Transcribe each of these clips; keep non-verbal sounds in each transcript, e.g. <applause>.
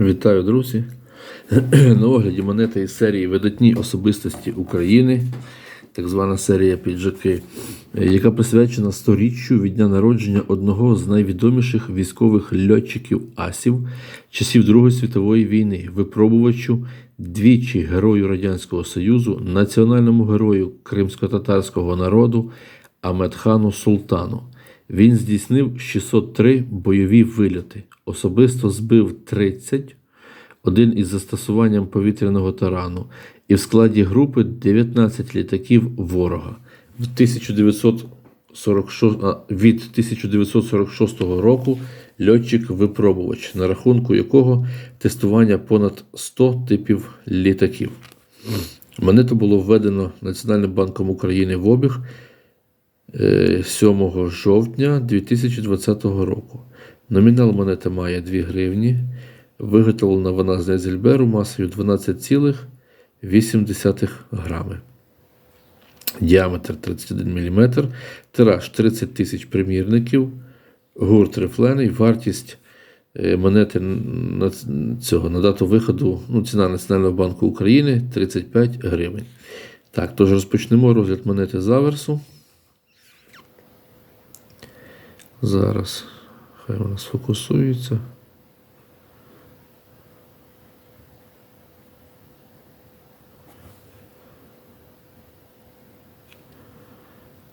Вітаю, друзі! <clears throat> На огляді монети із серії Видатні особистості України, так звана серія Піджаки, яка присвячена сторіччю від дня народження одного з найвідоміших військових льотчиків асів часів Другої світової війни, випробувачу, двічі герою Радянського Союзу, національному герою кримсько-татарського народу Аметхану Султану. Він здійснив 603 бойові вильоти, особисто збив 30, один із застосуванням повітряного тарану, і в складі групи 19 літаків ворога. В 1946, а, від 1946 року льотчик-випробувач, на рахунку якого тестування понад 100 типів літаків. Монету було введено Національним банком України в обіг 7 жовтня 2020 року. Номінал монети має 2 гривні. Виготовлена вона з Незельберу масою 12,8 грами. Діаметр 31 мм, тираж 30 тисяч примірників, гурт рифлений, вартість е, монети на цього на дату виходу, ну, ціна Національного банку України 35 гривень. Так, тож розпочнемо розгляд монети з Зараз хай вона сфокусується.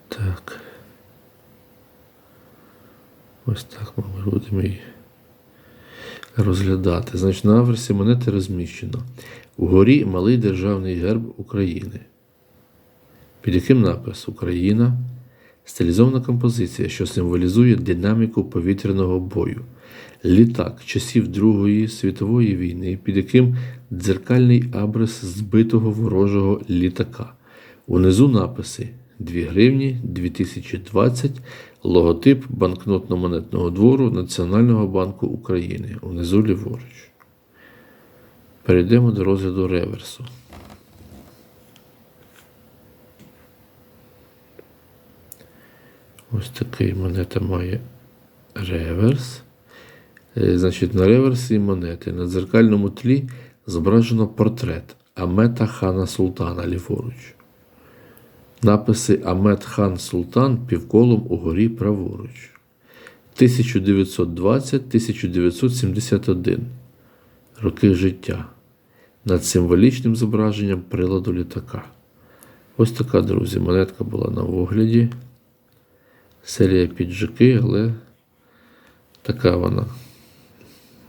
Так. Ось так ми будемо її розглядати. Значить, на аверсі монети розміщено. Угорі малий державний герб України. Під яким напис Україна стилізована композиція, що символізує динаміку повітряного бою. Літак часів Другої світової війни, під яким дзеркальний абрис збитого ворожого літака. Унизу написи 2 гривні 2020, логотип банкнотно-монетного двору Національного банку України. Унизу ліворуч. Перейдемо до розгляду реверсу. Ось такий монета має реверс. Е, Значить, на реверсі монети на дзеркальному тлі зображено портрет Амета Хана Султана ліворуч. Написи Амет Хан Султан півколом угорі праворуч. 1920-1971 роки життя над символічним зображенням приладу літака. Ось така, друзі, монетка була на огляді. Серія піджаки, але така вона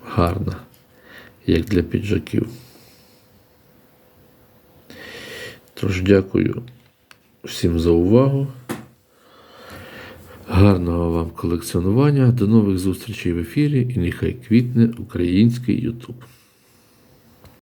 гарна, як для піджаків. Тож дякую всім за увагу. Гарного вам колекціонування. До нових зустрічей в ефірі і нехай квітне український YouTube.